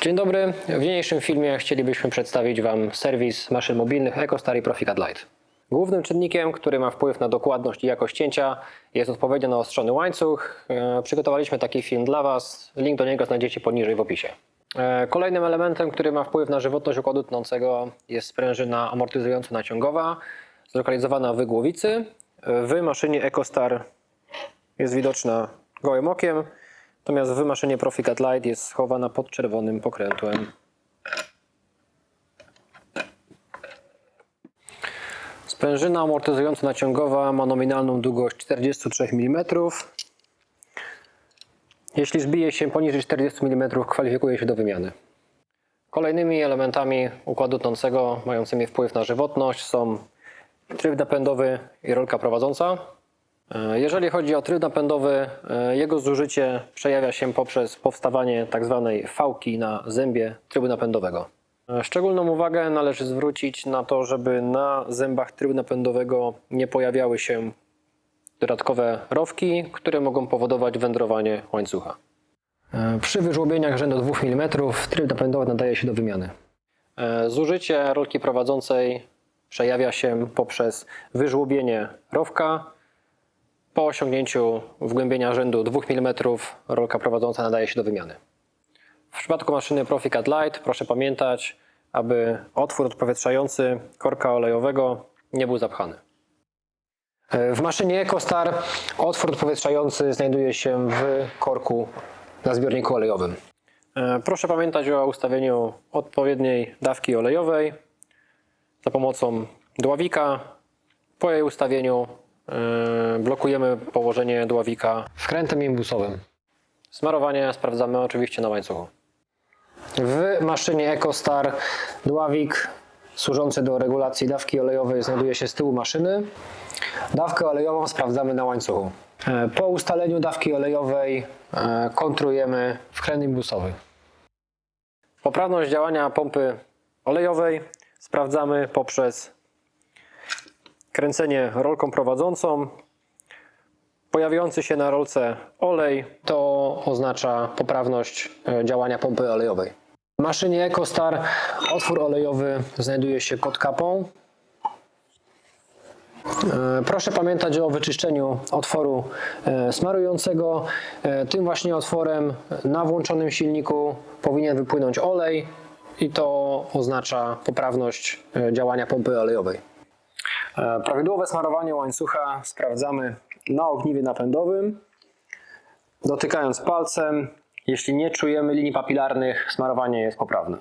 Dzień dobry. W dzisiejszym filmie chcielibyśmy przedstawić Wam serwis maszyn mobilnych EcoStar i Proficat Lite. Głównym czynnikiem, który ma wpływ na dokładność i jakość cięcia jest odpowiednio naostrzony łańcuch. E, Przygotowaliśmy taki film dla Was. Link do niego znajdziecie poniżej w opisie. E, Kolejnym elementem, który ma wpływ na żywotność układu tnącego jest sprężyna amortyzująco-naciągowa zlokalizowana w głowicy. W maszynie EcoStar jest widoczna gołym okiem, natomiast w maszynie Proficat Lite jest schowana pod czerwonym pokrętłem. Sprężyna amortyzująco-naciągowa ma nominalną długość 43 mm. Jeśli zbije się poniżej 40 mm, kwalifikuje się do wymiany. Kolejnymi elementami układu tnącego mającymi wpływ na żywotność są tryb napędowy i rolka prowadząca. E, Jeżeli chodzi o tryb napędowy, e, jego zużycie przejawia się poprzez powstawanie tzw. fałki na zębie trybu napędowego. E, Szczególną uwagę należy zwrócić na to, żeby na zębach trybu napędowego nie pojawiały się dodatkowe rowki, które mogą powodować wędrowanie łańcucha. Przy wyżłobieniach rzędu 2 mm tryb napędowy nadaje się do wymiany. Zużycie rolki prowadzącej przejawia się poprzez wyżłobienie rowka. Po osiągnięciu wgłębienia rzędu 2 mm rolka prowadząca nadaje się do wymiany. W przypadku maszyny Proficat Lite proszę pamiętać, aby otwór odpowietrzający korka olejowego nie był zapchany. E, W maszynie EcoStar otwór odpowietrzający znajduje się w korku na zbiorniku olejowym. E, Proszę pamiętać o ustawieniu odpowiedniej dawki olejowej za pomocą dławika. Po jej ustawieniu blokujemy położenie dławika wkrętem imbusowym. Smarowanie sprawdzamy oczywiście na łańcuchu. W maszynie EcoStar dławik służący do regulacji dawki olejowej znajduje się z tyłu maszyny. Dawkę olejową sprawdzamy na łańcuchu. E, Po ustaleniu dawki olejowej e, kontrujemy wkręt imbusowy. Poprawność działania pompy olejowej sprawdzamy poprzez kręcenie rolką prowadzącą. Pojawiający się na rolce olej to oznacza poprawność e, działania pompy olejowej. W maszynie EcoStar otwór olejowy znajduje się pod kapą. E, Proszę pamiętać o wyczyszczeniu otworu e, smarującego. Tym właśnie otworem na włączonym silniku powinien wypłynąć olej i to oznacza poprawność działania pompy olejowej. E, Prawidłowe smarowanie łańcucha sprawdzamy na ogniwie napędowym, dotykając palcem. Jeśli nie czujemy linii papilarnych, smarowanie jest poprawne.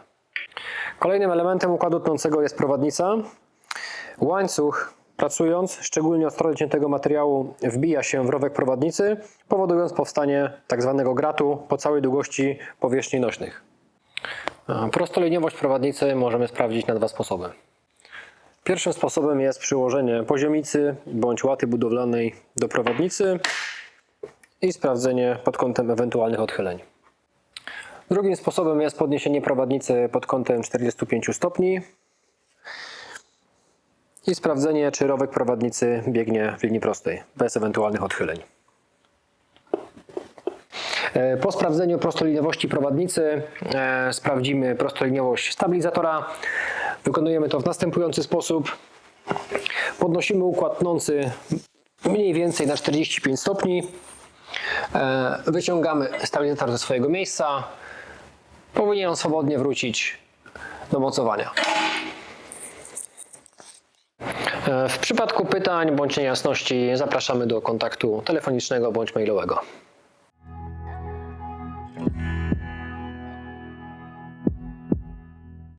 Kolejnym elementem układu tnącego jest prowadnica. Łańcuch pracując, szczególnie od strony ciętego materiału, wbija się w rowek prowadnicy, powodując powstanie tzw. gratu po całej długości powierzchni nośnych. A Prostoliniowość prowadnicy możemy sprawdzić na dwa sposoby. Pierwszym sposobem jest przyłożenie poziomicy bądź łaty budowlanej do prowadnicy i sprawdzenie pod kątem ewentualnych odchyleń. Drugim sposobem jest podniesienie prowadnicy pod kątem 45 stopni i sprawdzenie, czy rowek prowadnicy biegnie w linii prostej, bez ewentualnych odchyleń. E, Po sprawdzeniu prostoliniowości prowadnicy e, sprawdzimy prostoliniowość stabilizatora. Wykonujemy to w następujący sposób. Podnosimy układ tnący mniej więcej na 45 stopni. E, Wyciągamy stabilizator ze swojego miejsca. Powinien on swobodnie wrócić do mocowania. E, W przypadku pytań bądź niejasności zapraszamy do kontaktu telefonicznego bądź mailowego.